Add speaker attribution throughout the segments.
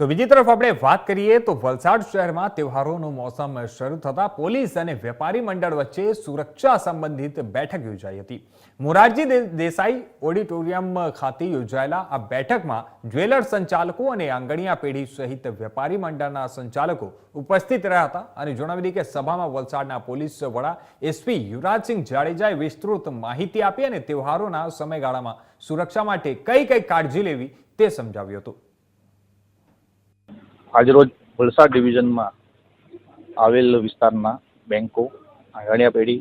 Speaker 1: તો બીજી તરફ આપણે વાત કરીએ તો વલસાડ શહેરમાં તહેવારોનું મોસમ શરૂ થતાં પોલીસ અને વેપારી મંડળ વચ્ચે સુરક્ષા સંબંધિત બેઠક યોજાઈ હતી. મોરારજી દેસાઈ ઓડિટોરિયમ ખાતે યોજાયેલા આ બેઠકમાં જ્વેલર સંચાલકો અને આંગણિયા પેઢી સહિત વેપારી મંડળના સંચાલકો ઉપસ્થિત રહ્યા હતા અને જણાવી દીધી કે સભામાં વલસાડના પોલીસ વડા એસપી યુવરાજસિંહ જાડેજાએ વિસ્તૃત માહિતી આપી અને તહેવારોના સમયગાળામાં સુરક્ષા માટે કઈ કઈ કાળજી લેવી તે સમજાવ્યું હતું.
Speaker 2: આજરોજ વલસાડ ડિવિઝનમાં આવેલ વિસ્તારના બેન્કો આંગણીયા પેઢી,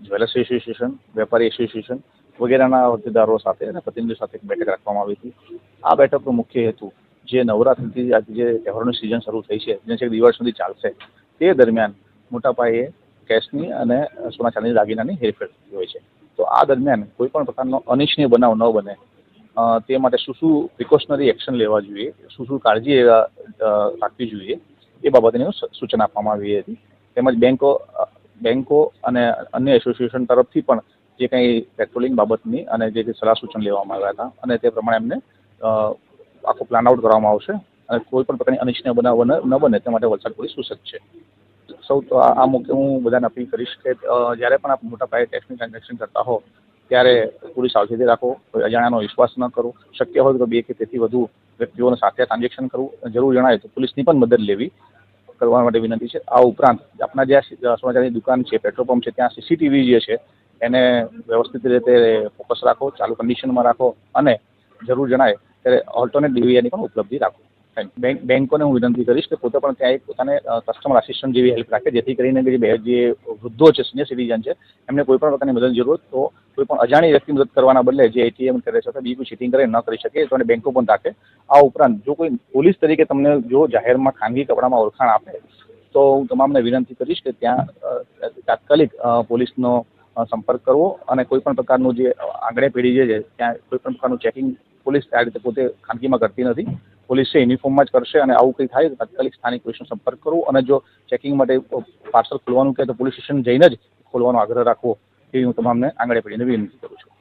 Speaker 2: જ્વેલર્સ એસોસિએશન, વેપારી એસોસિએશન વગેરેના હોદ્દેદારો સાથે અને પ્રતિનિધિઓ સાથે એક બેઠક રાખવામાં આવી હતી. આ બેઠકનો મુખ્ય હેતુ જે નવરાત્રિથી આજે જે તહેવારોની સિઝન શરૂ થઈ છે જે છે દિવાળી સુધી ચાલશે, તે દરમિયાન મોટા પાયે કેશની અને સોના ચાંદીની દાગીનાની હેરફેર થતી હોય છે. તો આ દરમિયાન કોઈ પણ પ્રકારનો અનિચ્છનીય બનાવ ન બને તે માટે શું શું પ્રિકોશનરી એક્શન લેવા જોઈએ? શું શું કાળજી રાખવી જોઈએ? એ બાબતની સૂચના આપવામાં આવી હતી. તેમજ બેન્કો બેંકો અને અન્ય એસોસિએશન તરફથી પણ જે કંઈ પેટ્રોલિંગ બાબતની અને જે સલાહ સૂચન લેવામાં આવ્યા હતા અને તે પ્રમાણે એમને આખો પ્લાન આઉટ કરવામાં આવશે અને કોઈ પણ પ્રકારની અનિચ્છનીય બનાવ ન ન બને તે માટે વલસાડ પોલીસ સુસજ્જ છે. સૌ તો આ મુખ્ય હું બધાને અપીલ કરીશ કે જ્યારે પણ આપ મોટા પાયે ટેક્સની ટ્રાન્ઝેક્શન કરતા હો ત્યારે પૂરી સાવચેતી રાખો, કોઈ અજાણ્યાનો વિશ્વાસ ન કરો શક્ય હોય તો બે કે તેથી વધુ વ્યક્તિઓને સાથે ટ્રાન્ઝેક્શન કરવું જરૂર જણાય તો પોલીસની પણ મદદ લેવી કરવા માટે વિનંતી છે આ ઉપરાંત આપણા જે આ સમાચારની દુકાન છે, પેટ્રોલ પંપ છે, ત્યાં સીસીટીવી જે છે, એને વ્યવસ્થિત રીતે ફોકસ રાખો, ચાલુ કન્ડિશનમાં રાખો અને જરૂર જણાય ત્યારે ઓલ્ટરનેટ ડીવીઆરની પણ ઉપલબ્ધિ રાખો. બેંક બેંકોને હું વિનંતી કરીશ કે પોતે પણ ત્યાં એક પોતાને કસ્ટમર આસિસ્ટન્ટ જેવી હેલ્પ રાખે, જેથી કરીને જે બે- જે વૃદ્ધો છે સિનિયર સિટીઝન છે, એમને કોઈ પણ પ્રકારની મદદ જરૂર તો કોઈ પણ અજાણી વ્યક્તિ મદદ કરવાના બદલે જે એટીએમ કરે છે બીજી ચીટિંગ કરે ન કરી શકે તો એને બેંકો પણ રાખે. આ ઉપરાંત જો કોઈ પોલીસ તરીકે તમને જો જાહેરમાં ખાનગી કપડામાં ઓળખાણ આપે, તો હું તમામને વિનંતી કરીશ કે ત્યાં તાત્કાલિક પોલીસનો સંપર્ક કરવો અને કોઈ પણ પ્રકારનું જે આંગણે પેઢી જે છે, ત્યાં કોઈ પણ પ્રકારનું ચેકિંગ પોલીસ આ રીતે પોતે ખાનગીમાં કરતી નથી. પોલીસ છે યુનિફોર્મમાં જ કરશે અને આવું કંઈ થાય તો તાત્કાલિક સ્થાનિક પોલીસનો સંપર્ક કરવો અને જો ચેકિંગ માટે પાર્સલ ખોલવાનું કહે તો પોલીસ સ્ટેશન જઈને જ ખોલવાનો આગ્રહ રાખવો એવી હું તમામને આંગળે પડીને વિનંતી કરું છું.